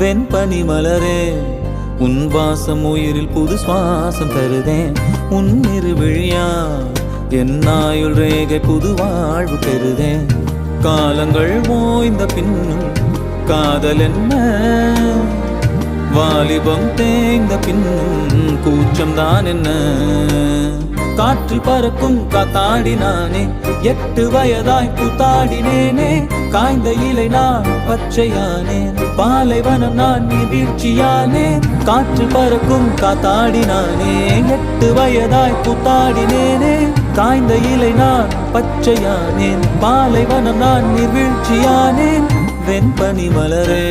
வெண்பனி மலரே உன் வாசம் உயிரில் புது சுவாசம் தருதேன் உன் இருவிழியா என் ஆயுள் ரேகை புது வாழ்வு பெறுதேன் காலங்கள் ஓய்ந்த பின்னும் காதல் என்ன? வாலிபம் தேய்ந்த பின்னும் கூச்சம்தான் என்ன? காற்று பறக்கும் காத்தாடி நானே. எட்டு வயதாய் புத்தாடினேனே. காய்ந்த இலை நான் பச்சையானேன் பாலைவனம் நான் நீ வீழ்ச்சியானேன் காற்று பறக்கும் காத்தாடி நானே. எட்டு வயதாய் புத்தாடினேனே. காய்ந்த இலை நான் பச்சையானேன் பாலைவனம் நான் நீ வீழ்ச்சியானேன் வெண்பனி மலரே.